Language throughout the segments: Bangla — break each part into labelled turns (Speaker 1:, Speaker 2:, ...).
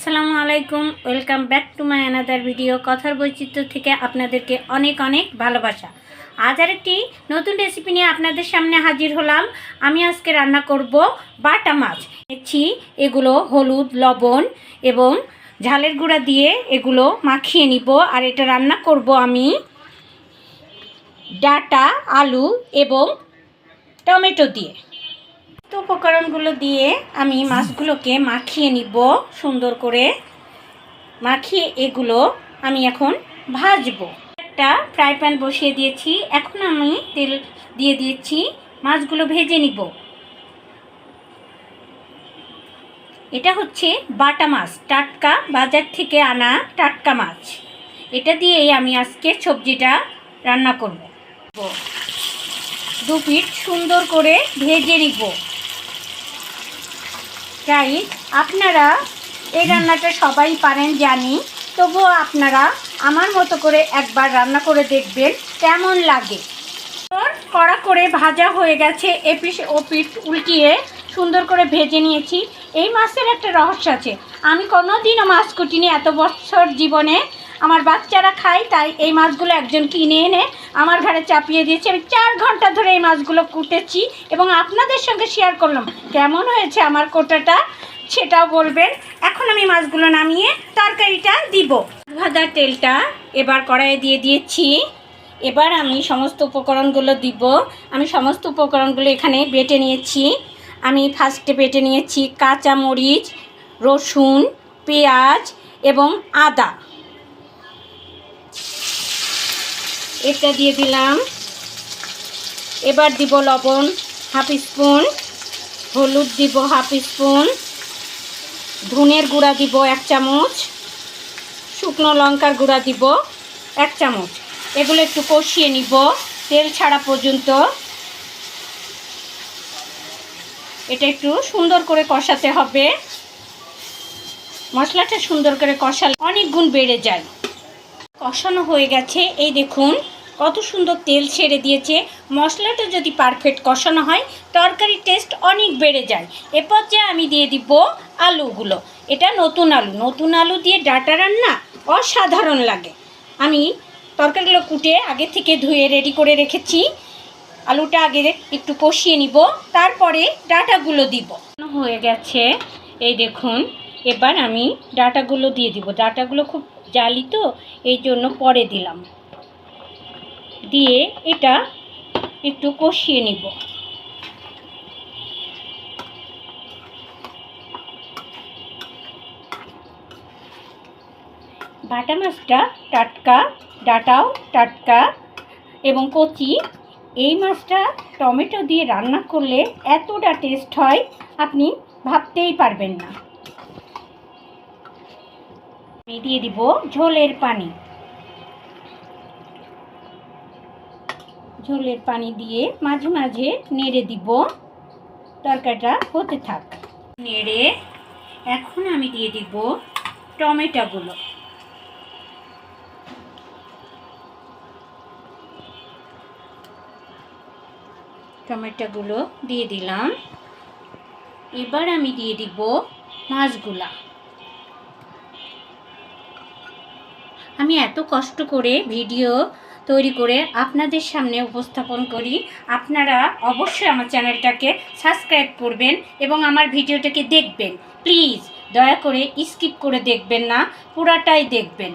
Speaker 1: আসসালামু আলাইকুম, welcome back to my another video, কথার বৈচিত্র্য থেকে আপনাদেরকে অনেক অনেক ভালোবাসা। আজ আর একটি নতুন রেসিপি নিয়ে আপনাদের সামনে হাজির হলাম। আমি আজকে রান্না করব বাটা মাছ। নিচ্ছি এগুলো হলুদ, লবণ এবং ঝালের গুঁড়া দিয়ে এগুলো মাখিয়ে নিব। আর এটা রান্না করব আমি ডাটা, আলু এবং টমেটো দিয়ে। উপকরণগুলো দিয়ে আমি মাছগুলোকে মাখিয়ে নিব সুন্দর করে। মাখিয়ে এগুলো আমি এখন ভাজবো। একটা ফ্রাই প্যান বসিয়ে দিয়েছি। এখন আমি তেল দিয়ে দিয়েছি। মাছগুলো ভেজে নিব। এটা হচ্ছে বাটা মাছ, টাটকা বাজার থেকে আনা টাটকা মাছ। এটা দিয়েই আমি আজকে সবজিটা রান্না করব। দু পিঠ সুন্দর করে ভেজে নিব। গাইজ আপনারা এই রান্নাটা সবাই পারেন জানি, তবুও আপনারা আমার মতো করে একবার রান্না করে দেখবেন, কেমন লাগে। কড়া করে ভাজা হয়ে গেছে, এপিস পিঠ উল্টিয়ে সুন্দর করে ভেজে নিয়েছি। এই মাছের একটা রহস্য আছে, আমি কোনো দিনও মাছ কুটিনি এত বছর জীবনে আমার বাচ্চারা খায়, তাই এই মাছগুলো একজন কিনে এনে আমার ঘরে চাপিয়ে দিয়েছে। আমি চার ঘণ্টা ধরে এই মাছগুলো কুটেছি এবং আপনাদের সঙ্গে শেয়ার করলাম। কেমন হয়েছে আমার কোটাটা? সেটাও বলবেন। এখন আমি মাছগুলো নামিয়ে তরকারিটা দিব। ভাজার তেলটা এবার কড়াইয়ে দিয়ে দিয়েছি। এবার আমি সমস্ত উপকরণগুলো দিব। আমি সমস্ত উপকরণগুলো এখানে বেটে নিয়েছি। আমি ফার্স্টে বেটে নিয়েছি কাঁচা মরিচ রসুন, পেঁয়াজ এবং আদা। এটা দিয়ে দিলাম। এবার দিব লবণ, হাফ স্পুন। হলুদ দিব হাফ স্পুন। ধনের গুঁড়া দিব এক চামচ। শুকনো লঙ্কার গুঁড়া দিব এক চামচ। এগুলো একটু কষিয়ে নিব, তেল ছাড়া পর্যন্ত। এটা একটু সুন্দর করে কষাতে হবে। মশলাটা সুন্দর করে কষালে অনেক গুণ বেড়ে যায়। কষানো হয়ে গেছে। এই দেখুন, কত সুন্দর তেল ছেড়ে দিয়েছে। মশলাটা যদি পারফেক্ট কষানো হয় তরকারির টেস্ট অনেক বেড়ে যায়। এ পর্যায়ে আমি দিয়ে দিব আলুগুলো। এটা নতুন আলু। নতুন আলু দিয়ে ডাটা রান্না অসাধারণ লাগে। আমি তরকারিগুলো কুটে আগে থেকে ধুয়ে রেডি করে রেখেছি। আলুটা আগে একটু কষিয়ে নিব, তারপরে ডাটাগুলো দিব। হয়ে গেছে। এই দেখুন, এবার আমি ডাটাগুলো দিয়ে দিব। ডাটাগুলো খুব জালি তো এই জন্য পরে দিলাম। দিয়ে এটা একটু কষিয়ে নিব। বাটা মাছটা টাটকা, ডাটাও টাটকা এবং কচি। এই মাছটা টমেটো দিয়ে রান্না করলে এতটা টেস্ট হয়, আপনি ভাবতেই পারবেন না। দিয়ে দিব ঝোলের পানি। ঝোলের পানি দিয়ে মাঝে মাঝে নেড়ে দিব। তরকারিটা হতে থাক। নেড়ে এখন আমি দিয়ে দিব টমেটোগুলো। টমেটোগুলো দিয়ে দিলাম। এবার আমি দিয়ে দিব মাছগুলা। আমি এত কষ্ট করে ভিডিও তৈরি করে আপনাদের সামনে উপস্থাপন করি। আপনারা অবশ্যই আমার চ্যানেলটাকে সাবস্ক্রাইব করবেন এবং আমার ভিডিওটাকে দেখবেন। প্লিজ, দয়া করে স্কিপ করে দেখবেন না, পুরাটাই দেখবেন।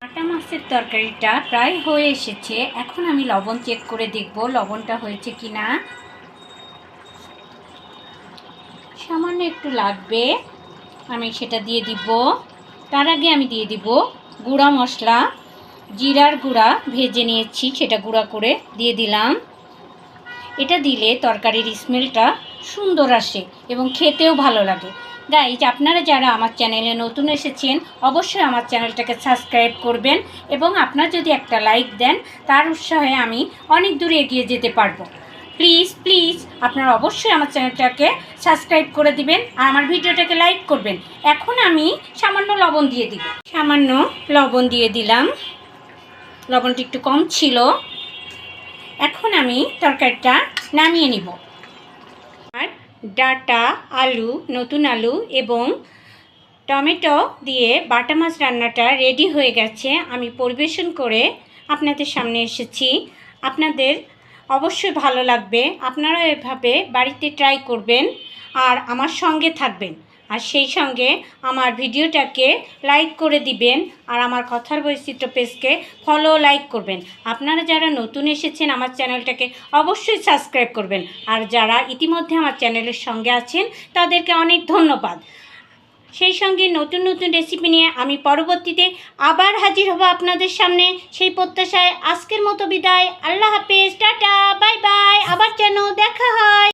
Speaker 1: কাটা মাছের তরকারিটা প্রায় হয়ে এসেছে। এখন আমি লবণ চেক করে দেখব লবণটা হয়েছে কি না সামান্য একটু লাগবে। আমি সেটা দিয়ে দিব। তার আগে আমি দিয়ে দিব গুঁড়া মশলা, জিরার গুঁড়া ভেজে নিয়েছি, সেটা গুঁড়া করে দিয়ে দিলাম। এটা দিলে তরকারির স্মেলটা সুন্দর আসে এবং খেতেও ভালো লাগে। গাইজ আপনারা যারা আমার চ্যানেলে নতুন এসেছেন, অবশ্যই আমার চ্যানেলটাকে সাবস্ক্রাইব করবেন এবং আপনার যদি একটা লাইক দেন, তার উৎসাহে আমি অনেক দূরে এগিয়ে যেতে পারব। প্লিজ প্লিজ আপনারা অবশ্যই আমার চ্যানেলটাকে সাবস্ক্রাইব করে দিবেন আর আমার ভিডিওটাকে লাইক করবেন। এখন আমি সামান্য লবণ দিয়ে দিব। সামান্য লবণ দিয়ে দিলাম। লবণটা একটু কম ছিল। এখন আমি তরকারিটা নামিয়ে নিব। আর ডাটা, আলু, নতুন আলু এবং টমেটো দিয়ে বাটা মাছ রান্নাটা রেডি হয়ে গেছে। আমি পরিবেশন করে আপনাদের সামনে এসেছি। আপনাদের অবশ্যই ভালো লাগবে। আপনারা এভাবে বাড়িতে ট্রাই করবেন আর আমার সঙ্গে থাকবেন। আর সেই সঙ্গে আমার ভিডিওটাকে লাইক করে দিবেন আর আমার কথার বৈচিত্র্য পেজকে ফলো লাইক করবেন। আপনারা যারা নতুন এসেছেন আমার চ্যানেলটাকে অবশ্যই সাবস্ক্রাইব করবেন। আর যারা ইতিমধ্যে আমার চ্যানেলের সঙ্গে আছেন তাদেরকে অনেক ধন্যবাদ। সেই সঙ্গে নতুন নতুন রেসিপি নিয়ে আমি পরবর্তীতে আবার হাজির হব আপনাদের সামনে। সেই প্রত্যাশায় আজকের মতো বিদায়। আল্লাহ হাফেজ। টাটা। Bye bye. আবার যেন দেখা হয়।